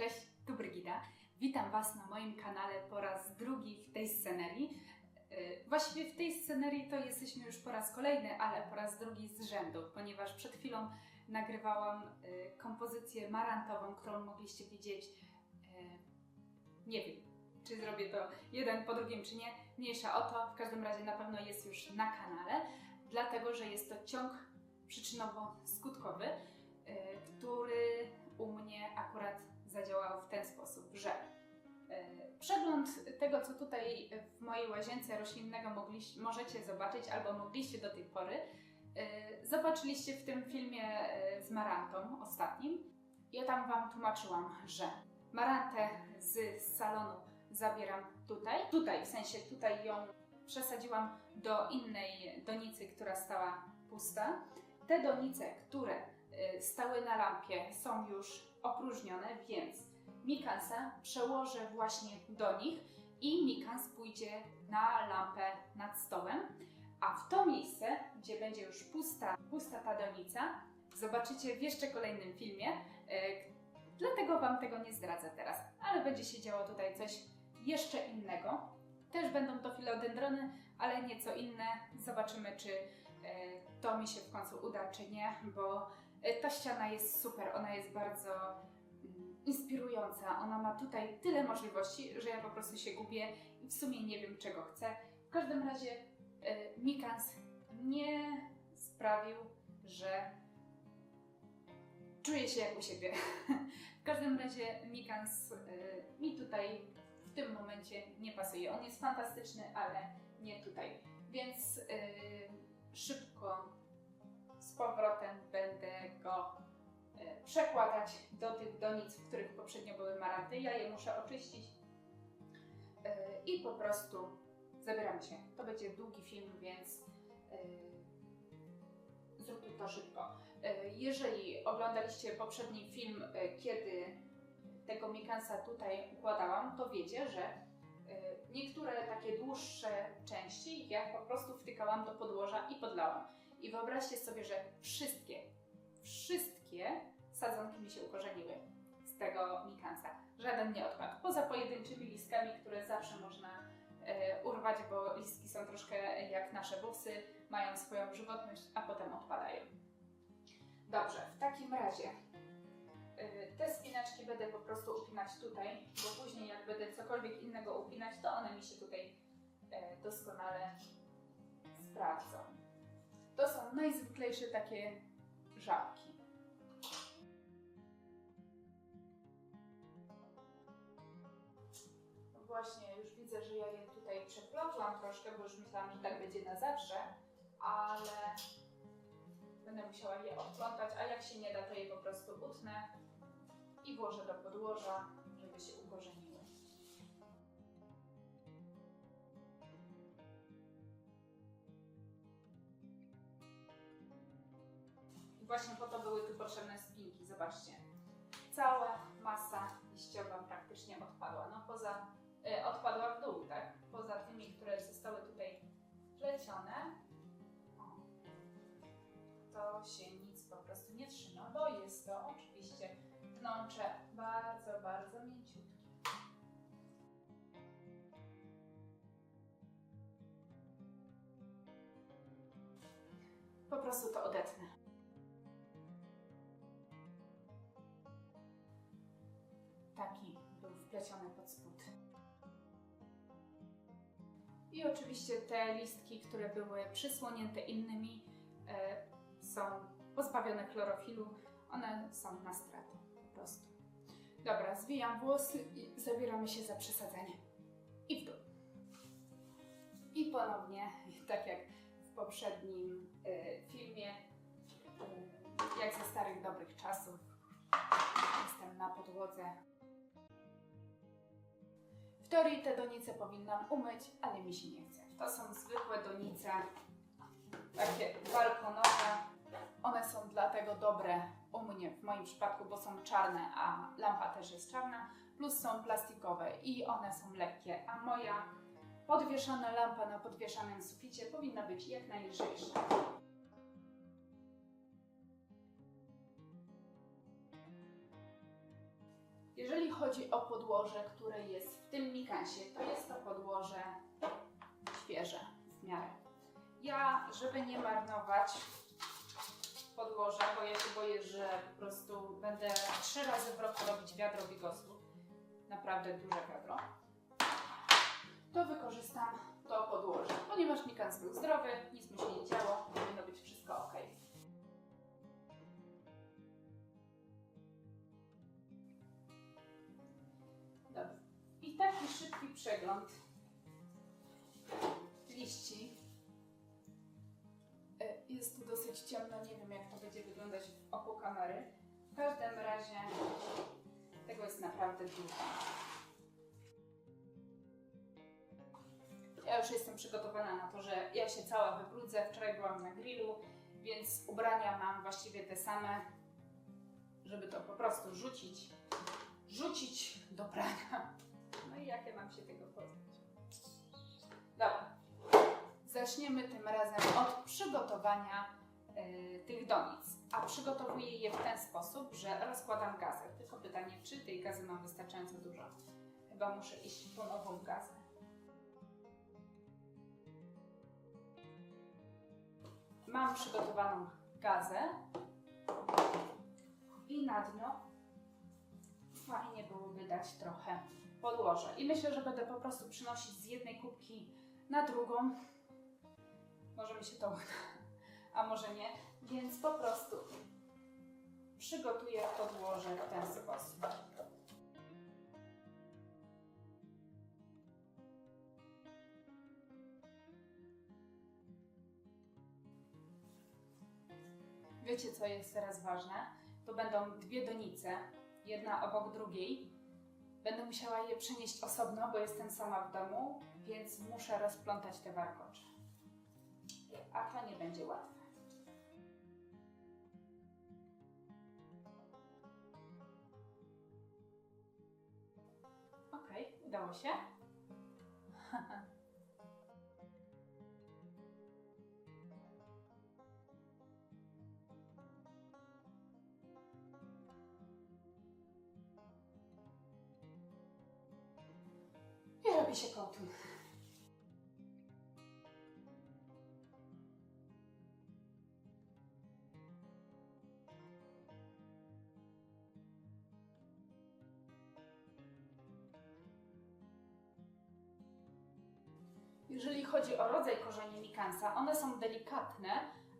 Cześć, tu Brygida. Witam Was na moim kanale po raz drugi w tej scenerii. Yy, Właściwie w tej scenerii to jesteśmy już po raz kolejny, ale po raz drugi z rzędu, ponieważ przed chwilą nagrywałam yy, kompozycję marantową, którą mogliście widzieć. yy, Nie wiem, czy zrobię to jeden po drugim, czy nie. Mniejsza o to, w każdym razie na pewno jest już na kanale, dlatego że jest to ciąg przyczynowo-skutkowy, który u mnie akurat zadziałał w ten sposób, że e, przegląd tego, co tutaj w mojej łazience roślinnego mogliście, możecie zobaczyć albo mogliście do tej pory, e, zobaczyliście w tym filmie e, z Marantą ostatnim. Ja tam Wam tłumaczyłam, że Marantę z salonu zabieram tutaj. Tutaj, w sensie tutaj ją przesadziłam do innej donicy, która stała pusta. Te donice, które stały na lampie, są już opróżnione, więc Mikansa przełożę właśnie do nich i Mikans pójdzie na lampę nad stołem, a w to miejsce, gdzie będzie już pusta, pusta ta donica, zobaczycie w jeszcze kolejnym filmie, y, dlatego Wam tego nie zdradzę teraz, ale będzie się działo tutaj coś jeszcze innego. Też będą to filodendrony, ale nieco inne. Zobaczymy, czy e, to mi się w końcu uda, czy nie, bo e, ta ściana jest super, ona jest bardzo mm, inspirująca. Ona ma tutaj tyle możliwości, że ja po prostu się gubię i w sumie nie wiem, czego chcę. W każdym razie e, Mikans nie sprawił, że czuję się jak u siebie. w każdym razie Mikans mi tutaj w tym momencie nie pasuje. On jest fantastyczny, ale nie tutaj. Więc szybko powrotem będę go yy, przekładać do tych donic, w których poprzednio były maranty. Ja je muszę oczyścić yy, i po prostu zabieramy się. To będzie długi film, więc yy, zróbmy to szybko. Jeżeli oglądaliście poprzedni film, kiedy tego mikansa tutaj układałam, to wiecie, że niektóre takie dłuższe części ja po prostu wtykałam do podłoża i podlałam. I wyobraźcie sobie, że wszystkie, wszystkie sadzonki mi się ukorzeniły z tego mikansa. Żaden nie odpadł. Poza pojedynczymi listkami, które zawsze można e, urwać, bo listki są troszkę jak nasze włosy, mają swoją żywotność, a potem odpadają. Dobrze, w takim razie Y, te spinaczki będę po prostu upinać tutaj, bo później jak będę cokolwiek innego upinać, to one mi się tutaj e, doskonale sprawdzą. To są najzwyklejsze takie żabki. Właśnie, już widzę, że ja je tutaj przeplotłam troszkę, bo już myślałam, że tak będzie na zawsze, ale będę musiała je odplątać, a jak się nie da, to je po prostu utnę i włożę do podłoża, właśnie po to były tu potrzebne spinki, zobaczcie. Cała masa liściowa praktycznie odpadła. No poza, y, odpadła w dół, tak? Poza tymi, które zostały tutaj plecione, to się nic po prostu nie trzyma, bo jest to oczywiście pnącze bardzo, bardzo mięciutkie. Po prostu to odetnę. Był wpleciony pod spód. I oczywiście te listki, które były przysłonięte innymi, e, są pozbawione chlorofilu. One są na stratę prostu. Dobra, zwijam włosy i zabieramy się za przesadzenie. I w dół. I ponownie, tak jak w poprzednim y, filmie, y, jak ze starych dobrych czasów, jestem na podłodze. Teorii te donice powinnam umyć, ale mi się nie chce. To są zwykłe donice, takie balkonowe. One są dlatego dobre u mnie, w moim przypadku, bo są czarne, a lampa też jest czarna, plus są plastikowe i one są lekkie, a moja podwieszana lampa na podwieszanym suficie powinna być jak najlżejsza. Jeżeli chodzi o podłoże, które jest w tym mikansie, to jest to podłoże świeże w miarę. Ja, żeby nie marnować podłoża, bo ja się boję, że po prostu będę trzy razy w roku robić wiadro bigosu, naprawdę duże wiadro, to wykorzystam to podłoże. Ponieważ mikans był zdrowy, nic mu się nie działo, powinno być wszystko ok. Dobra. Taki szybki przegląd liści. E, Jest tu dosyć ciemno, nie wiem jak to będzie wyglądać w oku kamery. W każdym razie tego jest naprawdę dużo. Ja już jestem przygotowana na to, że ja się cała wybrudzę. Wczoraj byłam na grillu, więc ubrania mam właściwie te same, żeby to po prostu rzucić, rzucić do prania. I jak ja mam się tego pozbyć? Dobra. Zaczniemy tym razem od przygotowania y, tych donic. A przygotowuję je w ten sposób, że rozkładam gazę. Tylko pytanie, czy tej gazy mam wystarczająco dużo? Chyba muszę iść po nową gazę. Mam przygotowaną gazę i na dno fajnie byłoby dać trochę podłoże. I myślę, że będę po prostu przynosić z jednej kubki na drugą. Może mi się to uda, a może nie. Więc po prostu przygotuję podłoże w ten sposób. Wiecie, co jest teraz ważne? To będą dwie donice, jedna obok drugiej. Będę musiała je przenieść osobno, bo jestem sama w domu, więc muszę rozplątać te warkocze. A to nie będzie łatwe. Okej, udało się. Robi się. Jeżeli chodzi o rodzaj korzeni mikansa, one są delikatne,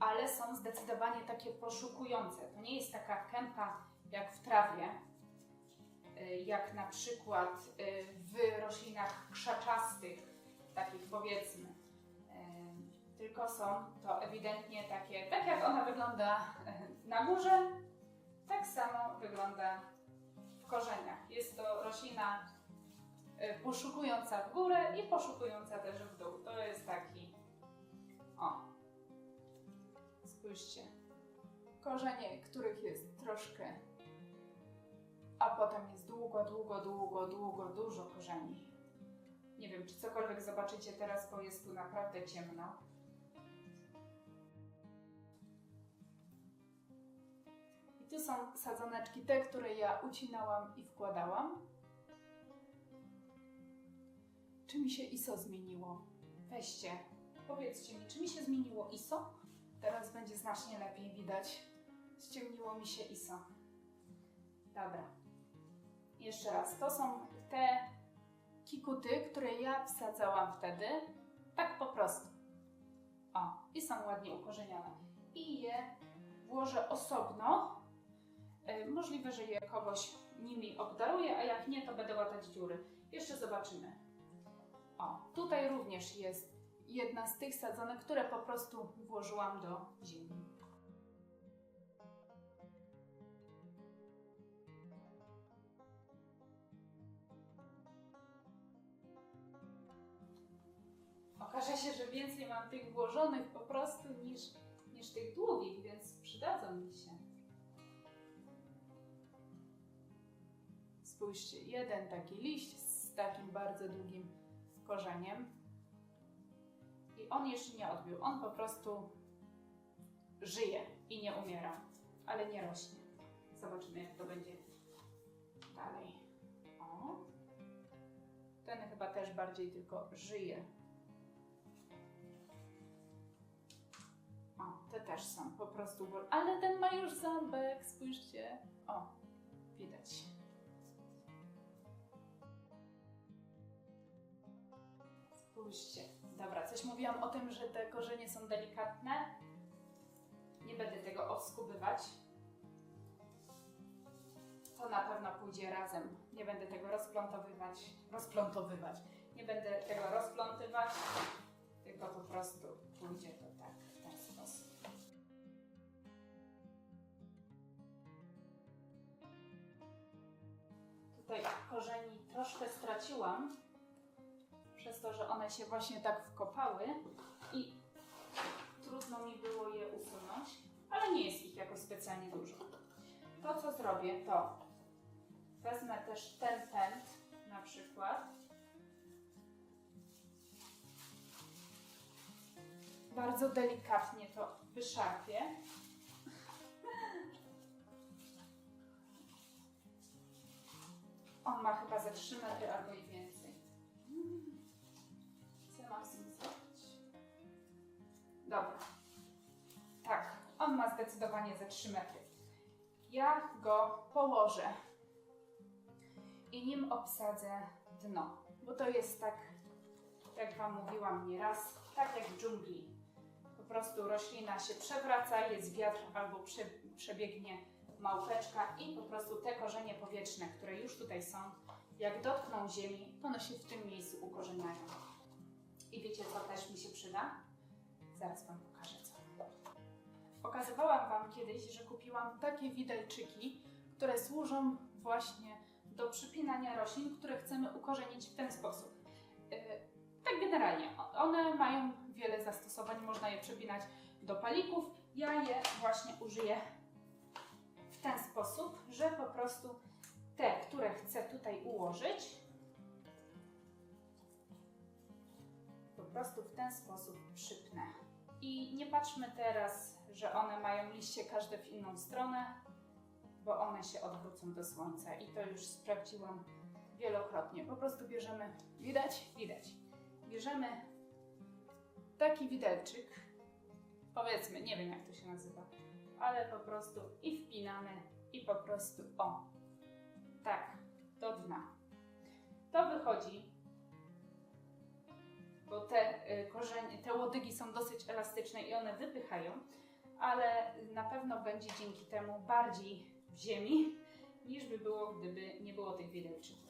ale są zdecydowanie takie poszukujące. To nie jest taka kępa jak w trawie, jak na przykład y, w roślinach krzaczastych, takich powiedzmy. Y, Tylko są to ewidentnie takie, tak jak ona wygląda y, na górze, tak samo wygląda w korzeniach. Jest to roślina y, poszukująca w górę i poszukująca też w dół. To jest taki. O. Spójrzcie. Korzenie, których jest troszkę, a potem jest długo, długo, długo, długo, dużo korzeni. Nie wiem, czy cokolwiek zobaczycie teraz, bo jest tu naprawdę ciemno. I tu są sadzoneczki, te, które ja ucinałam i wkładałam. Czy mi się ISO zmieniło? Weźcie, powiedzcie mi, czy mi się zmieniło ISO? Teraz będzie znacznie lepiej widać. Ściemniło mi się ISO. Dobra. Jeszcze raz, to są te kikuty, które ja wsadzałam wtedy, tak po prostu. O, i są ładnie ukorzenione. I je włożę osobno. Y, Możliwe, że je kogoś nimi obdaruję, a jak nie, to będę łatać dziury. Jeszcze zobaczymy. O, tutaj również jest jedna z tych sadzonek, które po prostu włożyłam do ziemi. Okaże się, że więcej mam tych włożonych po prostu niż, niż tych długich, więc przydadzą mi się. Spójrzcie, jeden taki liść z takim bardzo długim korzeniem. I on jeszcze nie odbił. On po prostu żyje i nie umiera, ale nie rośnie. Zobaczymy, jak to będzie dalej. bardziej tylko żyje. Te też są po prostu. bol- Ale ten ma już ząbek, spójrzcie. O, widać. Spójrzcie. Dobra, coś mówiłam o tym, że te korzenie są delikatne. Nie będę tego oskubywać. To na pewno pójdzie razem. Nie będę tego rozplątowywać. Rozplątowywać. Nie będę tego rozplątywać, tylko po prostu pójdzie to korzeni troszkę straciłam, przez to, że one się właśnie tak wkopały i trudno mi było je usunąć, ale nie jest ich jakoś specjalnie dużo. To, co zrobię, to wezmę też ten pęd na przykład. Bardzo delikatnie to wyszarpię. On ma chyba ze 3 metry albo i więcej. Co mam z nim zrobić? Dobra. Tak, on ma zdecydowanie ze 3 metry. Ja go położę i nim obsadzę dno, bo to jest tak, jak Wam mówiłam nieraz, tak jak w dżungli. Po prostu roślina się przewraca, jest wiatr albo prze, przebiegnie małpeczka i po prostu te korzenie powietrzne, które już tutaj są, jak dotkną ziemi, one się w tym miejscu ukorzeniają. I wiecie, co też mi się przyda? Zaraz Wam pokażę co. Pokazywałam Wam kiedyś, że kupiłam takie widelczyki, które służą właśnie do przypinania roślin, które chcemy ukorzenić w ten sposób. Yy, tak generalnie, one mają wiele zastosowań, można je przypinać do palików. Ja je właśnie użyję ten sposób, że po prostu te, które chcę tutaj ułożyć, po prostu w ten sposób przypnę. I nie patrzmy teraz, że one mają liście każde w inną stronę, bo one się odwrócą do słońca i to już sprawdziłam wielokrotnie. Po prostu bierzemy, widać? Widać. Bierzemy taki widelczyk, powiedzmy, nie wiem jak to się nazywa, ale po prostu i wpinamy i po prostu o, tak, do dna. To wychodzi, bo te y, korzenie, te łodygi są dosyć elastyczne i one wypychają, ale na pewno będzie dzięki temu bardziej w ziemi, niż by było, gdyby nie było tych widelczyków.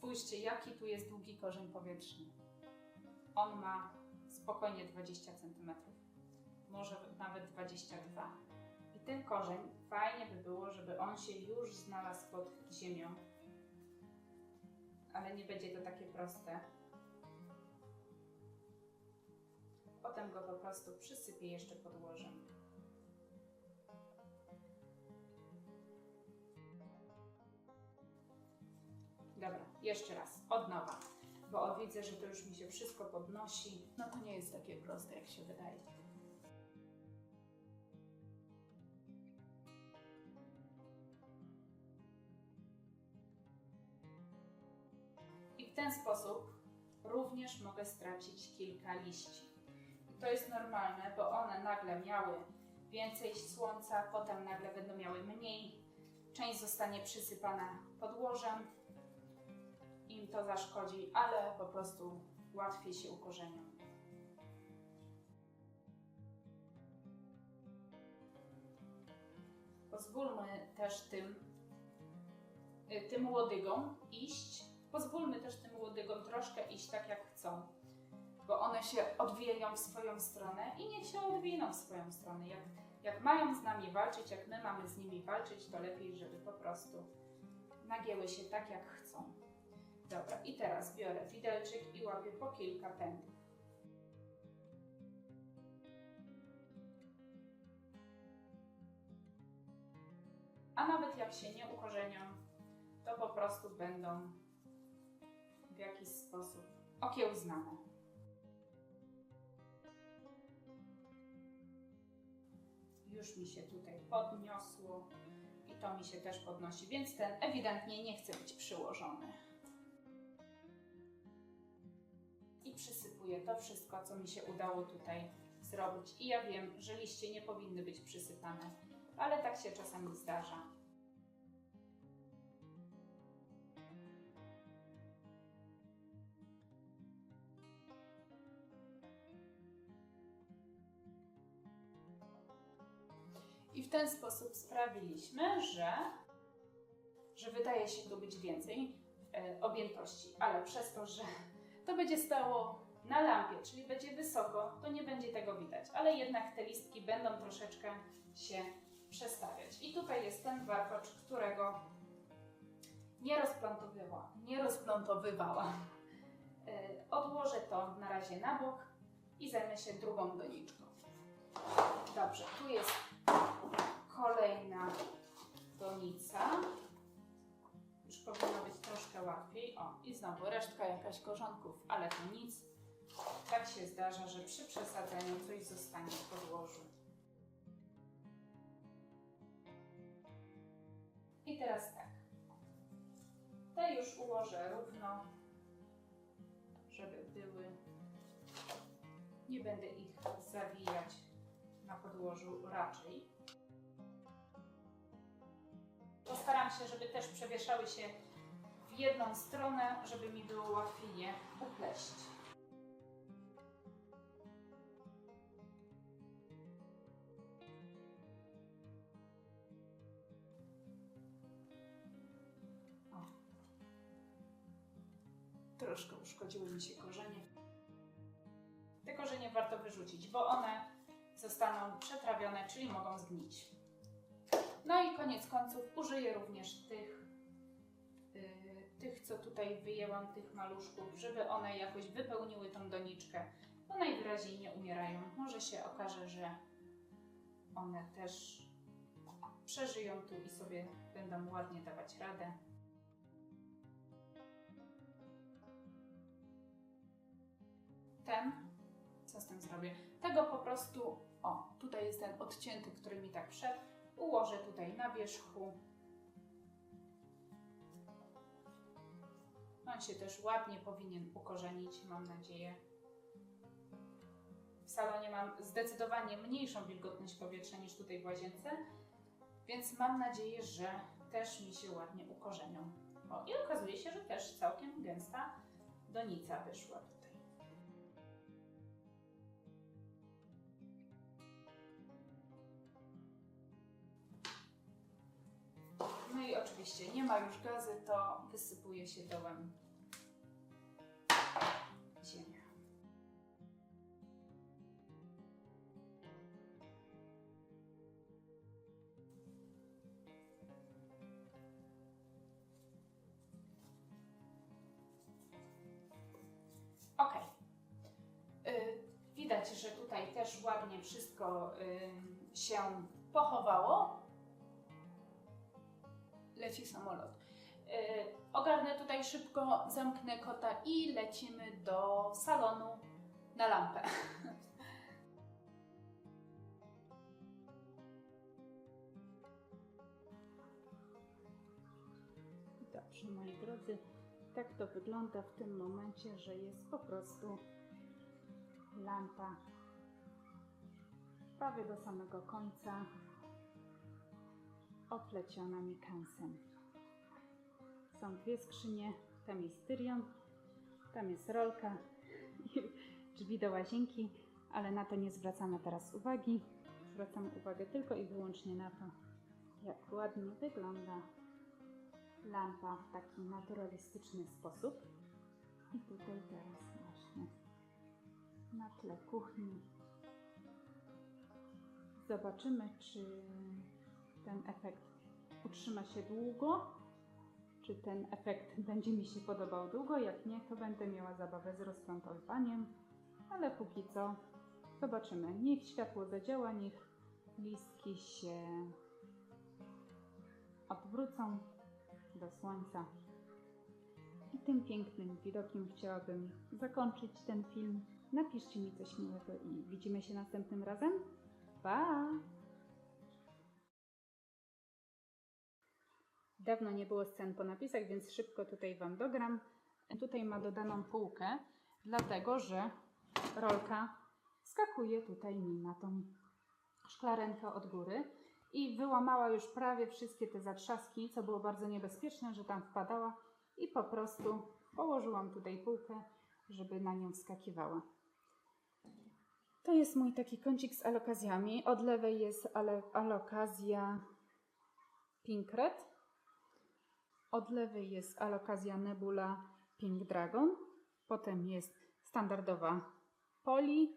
Spójrzcie, jaki tu jest długi korzeń powietrzny. On ma spokojnie 20 cm, może nawet 22. I ten korzeń fajnie by było, żeby on się już znalazł pod ziemią, ale nie będzie to takie proste. Potem go po prostu przysypię jeszcze podłożem. Dobra, jeszcze raz, od nowa, bo widzę, że to już mi się wszystko podnosi. No to nie jest takie proste, jak się wydaje. I w ten sposób również mogę stracić kilka liści. I to jest normalne, bo one nagle miały więcej słońca, potem nagle będą miały mniej. Część zostanie przysypana podłożem, im to zaszkodzi, ale po prostu łatwiej się ukorzenią. Pozwólmy też tym, y, tym łodygom iść. Pozwólmy też tym łodygom troszkę iść tak jak chcą, bo one się odwijają w swoją stronę i niech się odwiną w swoją stronę. Jak, jak mają z nami walczyć, jak my mamy z nimi walczyć, to lepiej, żeby po prostu nagięły się tak jak chcą. Dobra, i teraz biorę widelczyk i łapię po kilka pędów. A nawet jak się nie ukorzenią, to po prostu będą w jakiś sposób okiełznane. Już mi się tutaj podniosło i to mi się też podnosi, więc ten ewidentnie nie chce być przyłożony. To wszystko, co mi się udało tutaj zrobić. I ja wiem, że liście nie powinny być przysypane, ale tak się czasami zdarza. I w ten sposób sprawiliśmy, że, że wydaje się tu być więcej e, objętości, ale przez to, że to będzie stało na lampie, czyli będzie wysoko, to nie będzie tego widać, ale jednak te listki będą troszeczkę się przestawiać. I tutaj jest ten warkocz, którego nie rozplantowywałam. Nie rozplantowywałam. E, Odłożę to na razie na bok i zajmę się drugą doniczką. Dobrze, tu jest kolejna donica. Już powinno być troszkę łatwiej. O, i znowu resztka jakaś korzonków, ale to nic. Tak się zdarza, że przy przesadzeniu coś zostanie w podłożu. I teraz tak. Te już ułożę równo, żeby były. Nie będę ich zawijać na podłożu raczej. Postaram się, żeby też przewieszały się w jedną stronę, żeby mi było łatwiej je upleść. Troszkę uszkodziły mi się korzenie. Te korzenie warto wyrzucić, bo one zostaną przetrawione, czyli mogą zgnić. No i koniec końców użyję również tych, yy, tych, co tutaj wyjęłam, tych maluszków, żeby one jakoś wypełniły tą doniczkę, bo najwyraźniej nie umierają. Może się okaże, że one też przeżyją tu i sobie będą ładnie dawać radę. Ten, co z tym zrobię? Tego po prostu, o, tutaj jest ten odcięty, który mi tak wszedł, ułożę tutaj na wierzchu. On się też ładnie powinien ukorzenić, mam nadzieję. W salonie mam zdecydowanie mniejszą wilgotność powietrza niż tutaj w łazience, więc mam nadzieję, że też mi się ładnie ukorzenią. O, i okazuje się, że też całkiem gęsta donica wyszła nie ma już gazy, to wysypuje się dołem ziemia. Ok. Widać, że tutaj też ładnie wszystko y, się pochowało leci samolot. Yy, ogarnę tutaj szybko, zamknę kota i lecimy do salonu na lampę. Dobrze, moi drodzy, tak to wygląda w tym momencie, że jest po prostu lampa prawie do samego końca opleciona mikansem. Są dwie skrzynie, tam jest tyrion, tam jest rolka i drzwi do łazienki, ale na to nie zwracamy teraz uwagi. Zwracamy uwagę tylko i wyłącznie na to, jak ładnie wygląda lampa w taki naturalistyczny sposób. I tutaj teraz właśnie na tle kuchni zobaczymy, czy ten efekt utrzyma się długo, czy ten efekt będzie mi się podobał długo. Jak nie, to będę miała zabawę z rozplątowywaniem, ale póki co zobaczymy. Niech światło zadziała, niech listki się odwrócą do słońca. I tym pięknym widokiem chciałabym zakończyć ten film. Napiszcie mi coś miłego i widzimy się następnym razem. Pa! Dawno nie było scen po napisach, więc szybko tutaj Wam dogram. Tutaj ma dodaną półkę, dlatego że rolka skakuje tutaj mi na tą szklarenkę od góry i wyłamała już prawie wszystkie te zatrzaski, co było bardzo niebezpieczne, że tam wpadała i po prostu położyłam tutaj półkę, żeby na nią wskakiwała. To jest mój taki kącik z alokazjami. Od lewej jest ale, alokazja Pink Red. Od lewej jest alokazja Nebula Pink Dragon. Potem jest standardowa Poli.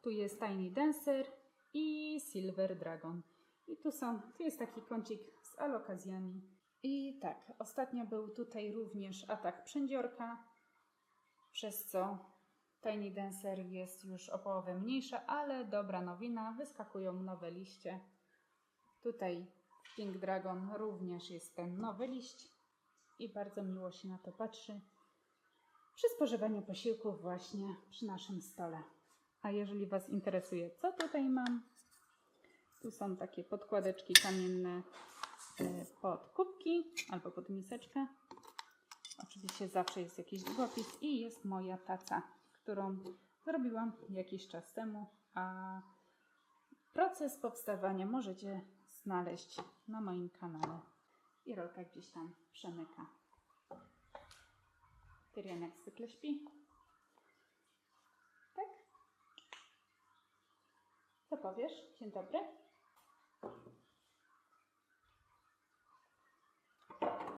Tu jest Tiny Dancer i Silver Dragon. I tu są, tu jest taki kącik z alokazjami. I tak, ostatnio był tutaj również atak przędziorka, przez co Tiny Dancer jest już o połowę mniejsza, ale dobra nowina, wyskakują nowe liście. Tutaj w Pink Dragon również jest ten nowy liść i bardzo miło się na to patrzy przy spożywaniu posiłków właśnie przy naszym stole. A jeżeli Was interesuje, co tutaj mam, tu są takie podkładeczki kamienne e, pod kubki albo pod miseczkę. Oczywiście zawsze jest jakiś długopis i jest moja taca, którą zrobiłam jakiś czas temu, a proces powstawania możecie znaleźć na moim kanale. I rolka gdzieś tam przemyka. Tyrian jak zwykle śpi. Tak? Co powiesz? Dzień dobry.